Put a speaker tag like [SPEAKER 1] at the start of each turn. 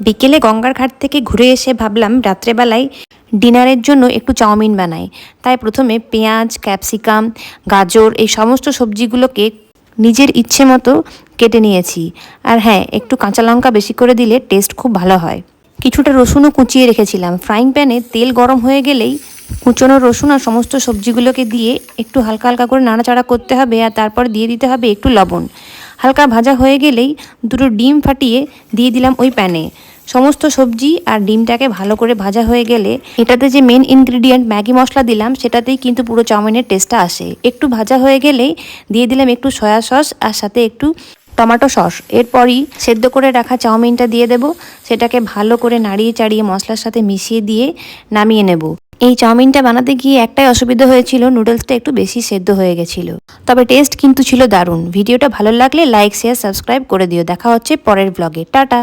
[SPEAKER 1] বিকেলে গঙ্গার ঘাট থেকে ঘুরে এসে ভাবলাম রাত্রেবেলায় ডিনারের জন্য একটু চাউমিন বানাই। তাই প্রথমে পেঁয়াজ, ক্যাপসিকাম, গাজর এই সমস্ত সবজিগুলোকে নিজের ইচ্ছে মতো কেটে নিয়েছি। আর হ্যাঁ একটু কাঁচা লঙ্কা বেশি করে দিলে টেস্ট খুব ভালো হয়। কিছুটা রসুনও কুচিয়ে রেখেছিলাম। ফ্রাইং প্যানে তেল গরম হয়ে গেলেই কুচনো রসুন আর সমস্ত সবজিগুলোকে দিয়ে একটু হালকা হালকা করে নাড়াচাড়া করতে হবে আর তারপর দিয়ে দিতে হবে একটু লবণ। হালকা ভাজা হয়ে গেলেই দুটো ডিম ফাটিয়ে দিয়ে দিলাম ওই প্যানে। সমস্ত সবজি আর ডিমটাকে ভালো করে ভাজা হয়ে গেলে এটাতে যে মেন ইনগ্রিডিয়েন্ট ম্যাগি মশলা দিলাম, সেটাতেই কিন্তু পুরো চাউমিনের টেস্টটা আসে। একটু ভাজা হয়ে গেলেই দিয়ে দিলাম একটু সয়া সস আর সাথে একটু টমেটো সস এরপরই সেদ্ধ করে রাখা চাউমিনটা দিয়ে দেব। সেটাকে ভালো করে নাড়িয়ে চাড়িয়ে মশলার সাথে মিশিয়ে দিয়ে নামিয়ে নেব। এই চাউমিনটা বানাতে গিয়ে একটাই অসুবিধা হয়েছিল, নুডলসটা একটু বেশি সেদ্ধ হয়ে গেছিল। তবে টেস্ট কিন্তু ছিল দারুণ। ভিডিওটা ভালো লাগলে লাইক শেয়ার সাবস্ক্রাইব করে দিও। দেখা হচ্ছে পরের ব্লগে টাটা!